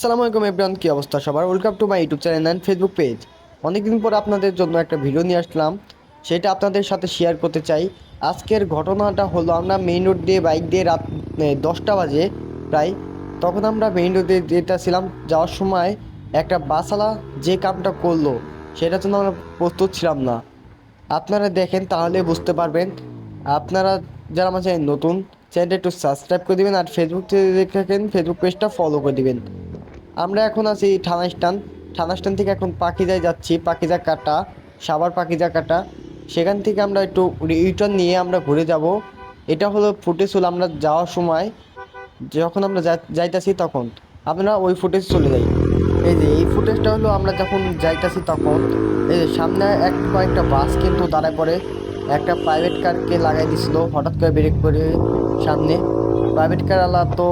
আসসালামু আলাইকুম এভরিওয়ান কি অবস্থা সবার? Welcome to my YouTube channel and Facebook page অনেকদিন পর আপনাদের জন্য একটা ভিডিও নিয়ে আসলাম। সেটা আপনাদের সাথে শেয়ার করতে চাই। আজকের ঘটনাটা হলো, আমরা মেইন রোড দিয়ে বাইক দিয়ে রাত দশটা বাজে প্রায়। তখন আমরা মেইন রোডে যেতেছিলাম। যাওয়ার সময় একটা বাসালা যে কামটা করল, সেটার জন্য আমরা প্রস্তুত ছিলাম না। আপনারা দেখেন, তাহলে বুঝতে পারবেন। আপনারা যারা আমার নতুন চ্যানেলটা একটু সাবস্ক্রাইব করে দিবেন। আর ফেসবুক থেকে দেখে থাকেন ফেসবুক পেজটা ফলো করে দিবেন। আমরা এখন আছি থানা স্ট্যান্ড থানা স্ট্যান্ড থেকে এখন পাখিজায় যাচ্ছি, পাখিজা কাটা সাবার পাখিজা কাটা। সেখান থেকে আমরা একটু রিটার্ন নিয়ে আমরা ঘুরে যাব। এটা হলো ফুটেজ হলো আমরা যাওয়ার সময়, যখন আমরা যাইতাছি তখন। আমরা ওই ফুটেজ চলে যাই। এই যে, এই ফুটেজটা হলো আমরা যখন যাইতাছি তখন, এই যে সামনে এক কয়েকটা বাস কিন্তু দাঁড়ায় পড়ে একটা প্রাইভেট কারকে লাগাই দিছিল, হঠাৎ করে ব্রেক করে সামনে। প্রাইভেট কার আলা তো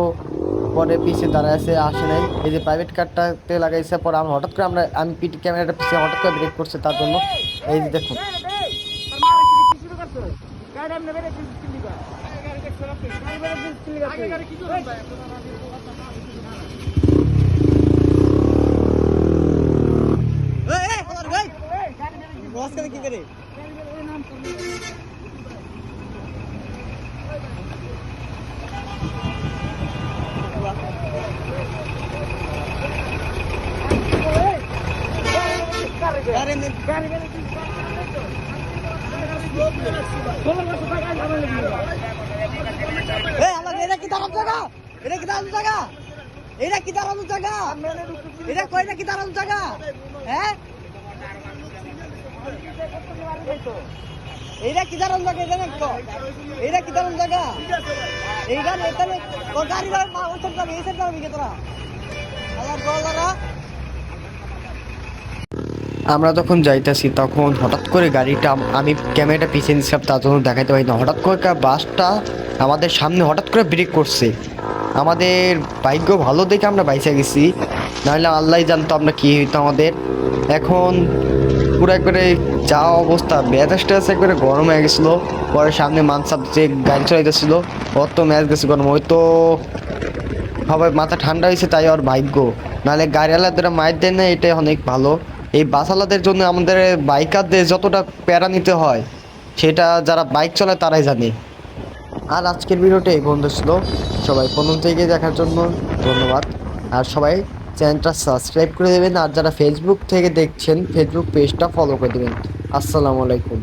পরে পিছিয়ে দাঁড়ায় আছে আসে নাই এই যে প্রাইভেট কারটাতে লাগাইছে পরে আমরা হঠাৎ করে আমরা আমি পিটি ক্যামেরাটা পিছিয়ে হঠাৎ করে ব্রেক করছে তার জন্য এই যে দেখুন এই আমার এটা কি দাঁড়ানো জায়গা? এটা কি দাঁড়ানো জায়গা? এটা কি দাঁড়ানো জায়গা? এটা কয়টা কি দাঁড়ানো জায়গা? হ্যাঁ? এইটা কি দাঁড়ানো জায়গা দেখো এইটা কি ওই সাইড এই সাইড তোরা। আল্লাহ গোলারা আমরা যখন যাইতেছি, তখন হঠাৎ করে গাড়িটা আমি ক্যামেরাটা পিছিয়ে নিচ্ছিলাম তার জন্য দেখাইতে পারি না। হঠাৎ করে বাসটা আমাদের সামনে হঠাৎ করে ব্রেক করছে। আমাদের ভাগ্য ভালো দেখে আমরা বাইসে গেছি। নাহলে আল্লাহ জানতো আমরা কী হইতো আমাদের। এখন পুরো একবারে যা অবস্থা মেজাজটা আছে একবারে গরম হয়ে গেছিল। পরে সামনে মানসাব যে গাড়ি চলাইতেছিল ওর তো ম্যাচ গেছে গরম, ওই তো সবাই মাথা ঠান্ডা হয়েছে তাই ওর ভাগ্য। নাহলে গাড়িওয়ালাদের মায়ের দেয় না, এটাই অনেক ভালো। এই বাসালাদের জন্য আমাদের বাইকারদের যতটা প্যারা নিতে হয়, সেটা যারা বাইক চলায় তারাই জানে। আর আজকের ভিডিওটা এই বন্ধু ছিল। সবাই প্রথম থেকে দেখার জন্য ধন্যবাদ। আর সবাই চ্যানেলটা সাবস্ক্রাইব করে দেবেন। আর যারা ফেসবুক থেকে দেখছেন ফেসবুক পেজটা ফলো করে দেবেন। আসসালামু আলাইকুম।